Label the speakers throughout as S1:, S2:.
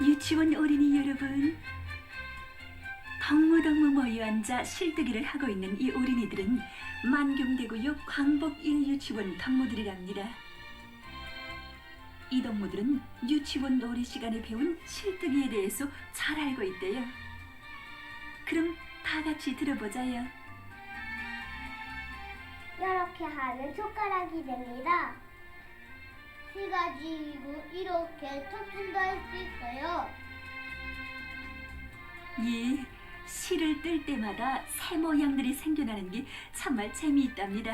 S1: 유치원 어린이 여러분, 덩무덩무 모여 앉아 실뜨기를 하고 있는 이 어린이들은 만경대구역 광복 1유치원 덕무들이랍니다. 이 덕무들은 유치원 놀이 시간에 배운 실뜨기에 대해서 잘 알고 있대요. 그럼 다 같이 들어보자요.
S2: 이렇게 하면 손가락이 됩니다. 세 가지고 이렇게 척순도 할 수 있어요.
S1: 예, 실을 뜰 때마다 새 모양들이 생겨나는 게 정말 재미있답니다.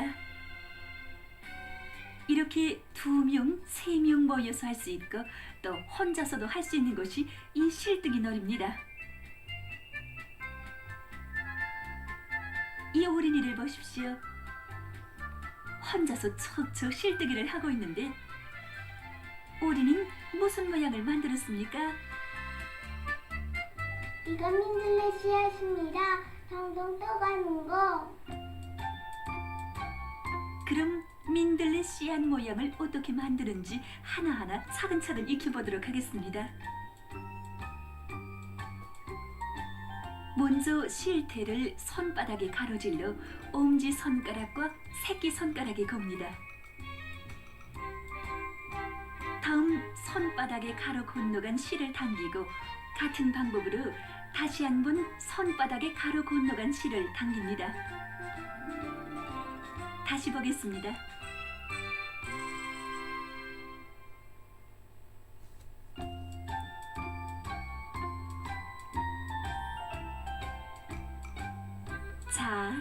S1: 이렇게 두 명, 세 명 모여서 할 수 있고 또 혼자서도 할 수 있는 것이 이 실뜨기 놀이입니다. 이 어린이를 보십시오. 혼자서 척척 실뜨기를 하고 있는데 어린이는 무슨 모양을 만들었습니까?
S2: 이거 민들레 씨앗입니다. 동동 떠가는 거.
S1: 그럼 민들레 씨앗 모양을 어떻게 만드는지 하나하나 차근차근 익혀보도록 하겠습니다. 먼저 실태를 손바닥에 가로질러 엄지 손가락과 새끼 손가락에 겁니다. 다음 손바닥에 가로 건너간 실을 당기고 같은 방법으로 다시 한번 손바닥에 가로 건너간 실을 당깁니다. 다시 보겠습니다. 자,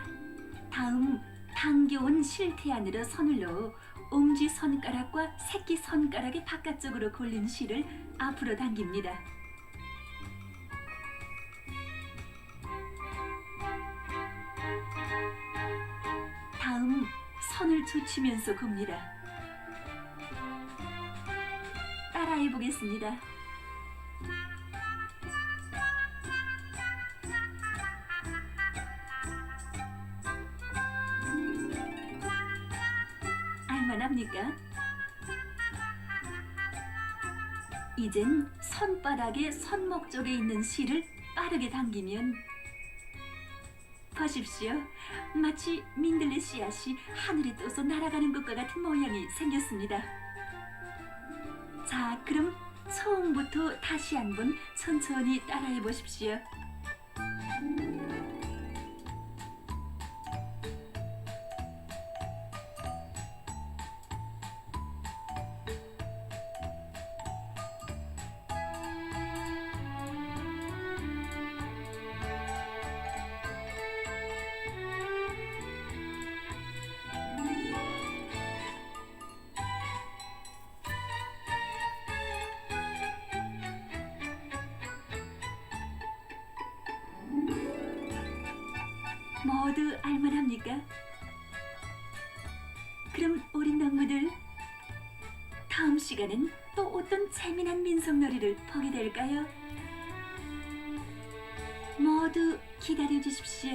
S1: 다음 당겨온 실태 안으로 손을 넣어 엄지 손가락과 새끼 손가락의 바깥쪽으로 골린 실을 앞으로 당깁니다. 다음 손을 젖히면서 겁니다. 따라해 보겠습니다. 알만합니까? 이젠 손바닥에 손목 쪽에 있는 실을 빠르게 당기면 보십시오. 마치 민들레 씨앗이 하늘에 떠서 날아가는 것과 같은 모양이 생겼습니다. 자, 그럼 처음부터 다시 한번 천천히 따라해 보십시오. 모두 알만합니까? 그럼 어린 동무들 다음 시간엔 또 어떤 재미난 민속놀이를 보게 될까요? 모두 기다려 주십시오.